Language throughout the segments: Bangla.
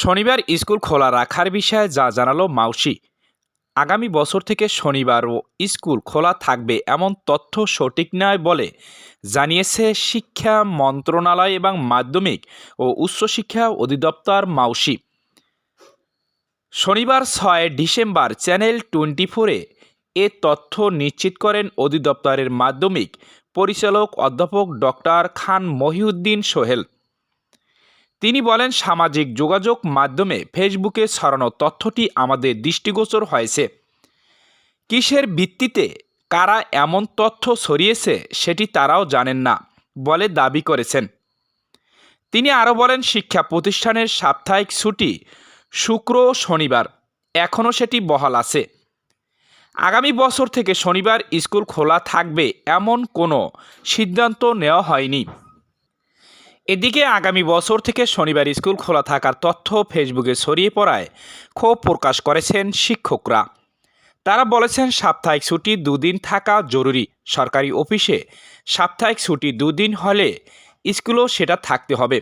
শনিবার স্কুল খোলা রাখার বিষয়ে যা জানালো মাউসি। আগামী বছর থেকে শনিবারও স্কুল খোলা থাকবে এমন তথ্য সঠিক নয় বলে জানিয়েছে শিক্ষা মন্ত্রণালয় এবং মাধ্যমিক ও উচ্চশিক্ষা অধিদপ্তর মাউসি। শনিবার ছয় ডিসেম্বর চ্যানেল টোয়েন্টি ফোরে এ তথ্য নিশ্চিত করেন অধিদপ্তরের মাধ্যমিক পরিচালক অধ্যাপক ডক্টর খান মহিউদ্দিন সোহেল। তিনি বলেন, সামাজিক যোগাযোগ মাধ্যমে ফেসবুকে ছড়ানো তথ্যটি আমাদের দৃষ্টিগোচর হয়েছে। কিসের ভিত্তিতে কারা এমন তথ্য ছড়িয়েছে সেটি তারাও জানেন না বলে দাবি করেছেন। তিনি আরও বলেন, শিক্ষা প্রতিষ্ঠানের সাপ্তাহিক ছুটি শুক্র ও শনিবার, এখনও সেটি বহাল আছে। আগামী বছর থেকে শনিবার স্কুল খোলা থাকবে এমন কোনো সিদ্ধান্ত নেওয়া হয়নি। এদিকে আগামী বছর থেকে শনিবার স্কুল খোলা থাকার তথ্য ফেসবুকে ছড়িয়ে পড়ায় ক্ষোভ প্রকাশ করেছেন শিক্ষকরা। তারা বলেছেন সাপ্তাহিক ছুটি দুদিন থাকা জরুরি। সরকারি অফিসে সাপ্তাহিক ছুটি দুদিন হলে স্কুলেও সেটা থাকতে হবে।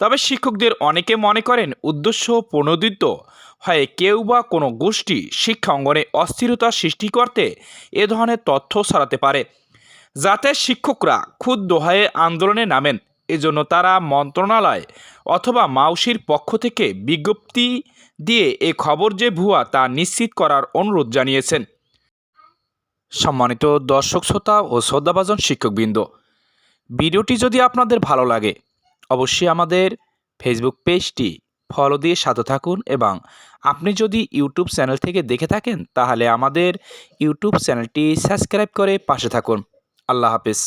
তবে শিক্ষকদের অনেকে মনে করেন উদ্দেশ্য প্রণোদিত। হয়ে কেউ বা কোনো গোষ্ঠী শিক্ষা অঙ্গনে অস্থিরতা সৃষ্টি করতে এ ধরনের তথ্য ছড়াতে পারে। যাতে শিক্ষকরা ক্ষুব্ধ হয়ে আন্দোলনে নামেন। এজন্য তারা মন্ত্রণালয় অথবা মাউসির পক্ষ থেকে বিজ্ঞপ্তি দিয়ে এ খবর যে ভুয়া তা নিশ্চিত করার অনুরোধ জানিয়েছেন। সম্মানিত দর্শক শ্রোতা ও শ্রদ্ধাভাজন শিক্ষকবৃন্দ, ভিডিওটি যদি আপনাদের ভালো লাগে, অবশ্যই আমাদের ফেসবুক পেজটি ফলো দিয়ে সাথে থাকুন এবং আপনি যদি ইউটিউব চ্যানেল থেকে দেখে থাকেন, তাহলে আমাদের ইউটিউব চ্যানেলটি সাবস্ক্রাইব করে পাশে থাকুন। আল্লাহ হাফিজ।